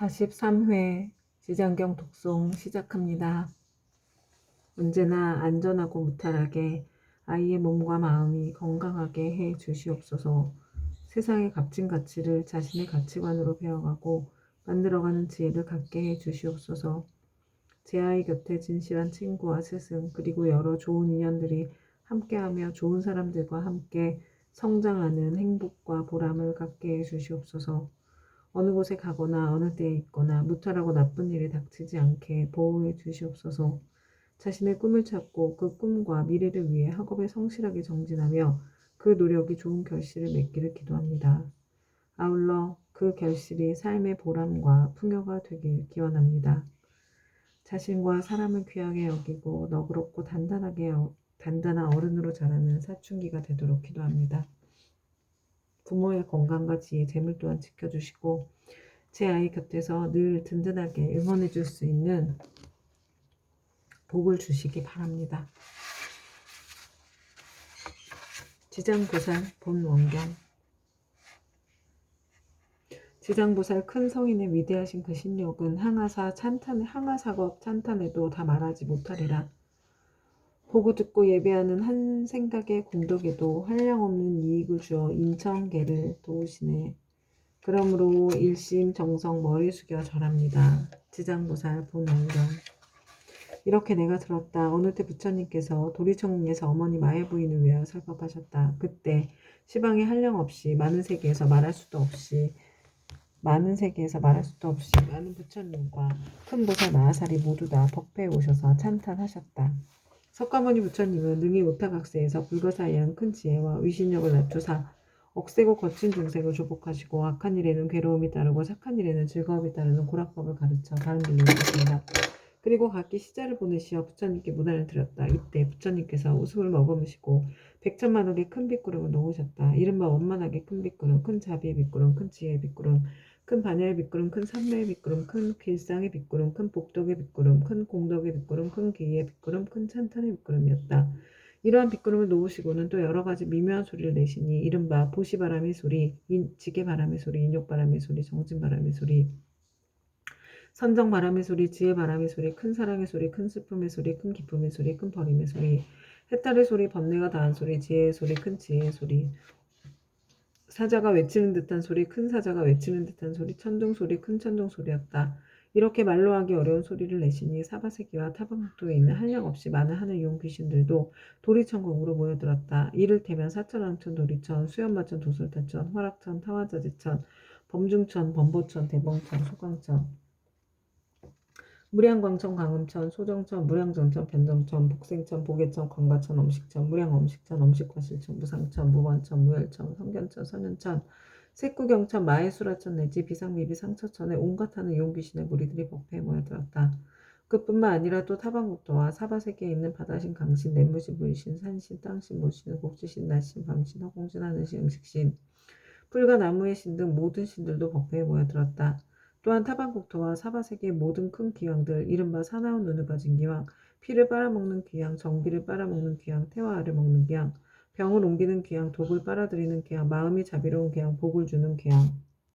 43회 지장경 독송 시작합니다. 언제나 안전하고 무탈하게 아이의 몸과 마음이 건강하게 해 주시옵소서. 세상의 값진 가치를 자신의 가치관으로 배워가고 만들어가는 지혜를 갖게 해 주시옵소서. 제 아이 곁에 진실한 친구와 스승 그리고 여러 좋은 인연들이 함께하며 좋은 사람들과 함께 성장하는 행복과 보람을 갖게 해 주시옵소서. 어느 곳에 가거나 어느 때에 있거나 무탈하고 나쁜 일이 닥치지 않게 보호해 주시옵소서. 자신의 꿈을 찾고 그 꿈과 미래를 위해 학업에 성실하게 정진하며 그 노력이 좋은 결실을 맺기를 기도합니다. 아울러 그 결실이 삶의 보람과 풍요가 되길 기원합니다. 자신과 사람을 귀하게 여기고 너그럽고 단단하게 여- 단단한 어른으로 자라는 사춘기가 되도록 기도합니다. 부모의 건강과 지혜, 재물 또한 지켜주시고 제 아이 곁에서 늘 든든하게 응원해 줄 수 있는 복을 주시기 바랍니다. 지장보살 본원경 지장보살 큰 성인의 위대하신 그 신력은 항아사 찬탄 항아사겁 찬탄에도 다 말하지 못하리라. 보고 듣고 예배하는 한 생각의 공덕에도 한량없는 이익을 주어 인천계를 도우시네. 그러므로 일심 정성 머리 숙여 절합니다. 지장보살 본원경 이렇게 내가 들었다. 어느 때 부처님께서 도리청에서 어머니 마의 부인을 위하여 설법하셨다. 그때 시방에 한량 없이 많은 세계에서 말할 수도 없이 많은 세계에서 말할 수도 없이 많은 부처님과 큰 보살 마하살이 모두 다 법회에 오셔서 찬탄하셨다. 석가모니 부처님은 능히 오타각세에서 불거사이한 큰 지혜와 위신력을 낮추사 억세고 거친 중생을 조복하시고 악한 일에는 괴로움이 따르고 착한 일에는 즐거움이 따르는 고락법을 가르쳐 다른 길로 이르셨습니다. 그리고 각기 시자를 보내시어 부처님께 문안을 드렸다. 이때 부처님께서 웃음을 머금으시고 백천만 억의 큰 빗구름을 놓으셨다. 이른바 원만하게 큰 빗구름, 큰 자비의 빗구름, 큰 지혜의 빗구름, 큰 반야의 빗구름, 큰 삼매의 빗구름, 큰 길상의 빗구름, 큰 복덕의 빗구름, 큰 공덕의 빗구름, 큰 기의 빗구름, 큰 찬탄의 빗구름이었다. 이러한 빗구름을 놓으시고는 또 여러 가지 미묘한 소리를 내시니 이른바 보시바람의 소리, 인, 지게바람의 소리, 인욕바람의 소리, 정진바람의 소리, 선정 바람의 소리, 지혜 바람의 소리, 큰 사랑의 소리, 큰 슬픔의 소리, 큰 기쁨의 소리, 큰 버림의 소리, 해탈의 소리, 번뇌가 다한 소리, 지혜의 소리, 큰 지혜의 소리, 사자가 외치는 듯한 소리, 큰 사자가 외치는 듯한 소리, 천둥 소리, 큰 천둥 소리였다. 이렇게 말로 하기 어려운 소리를 내시니 사바세기와 타방국도에 있는 한량 없이 많은 하늘 용 귀신들도 도리천국으로 모여들었다. 이를테면 사천왕천, 도리천, 수연마천, 도솔타천, 화락천, 타화자지천, 범중천, 범보천, 대봉천, 소광천, 무량광천, 광음천, 소정천, 무량정천, 변정천, 복생천, 보계천, 광가천, 엄식천, 무량엄식천, 엄식화실천, 무상천, 무번천, 무열천, 성견천, 선현천, 색구경천, 마해수라천 내지 비상미비 상처천에 온갖 하는 용귀신의 무리들이 법회에 모여들었다. 그뿐만 아니라 또 타방국도와 사바세계에 있는 바다신, 강신, 내무신, 물신, 산신, 땅신, 모신, 곡지신, 낮신, 밤신, 허공신, 하늘신, 음식신, 풀과 나무의 신 등 모든 신들도 법회에 모여들었다. 또한 타방국토와 사바세계의 모든 큰 기왕들, 이른바 사나운 눈을 가진 기왕, 피를 빨아먹는 기왕, 정비를 빨아먹는 기왕, 태화알을 먹는 기왕, 병을 옮기는 기왕, 독을 빨아들이는 기왕, 마음이 자비로운 기왕, 복을 주는 기왕,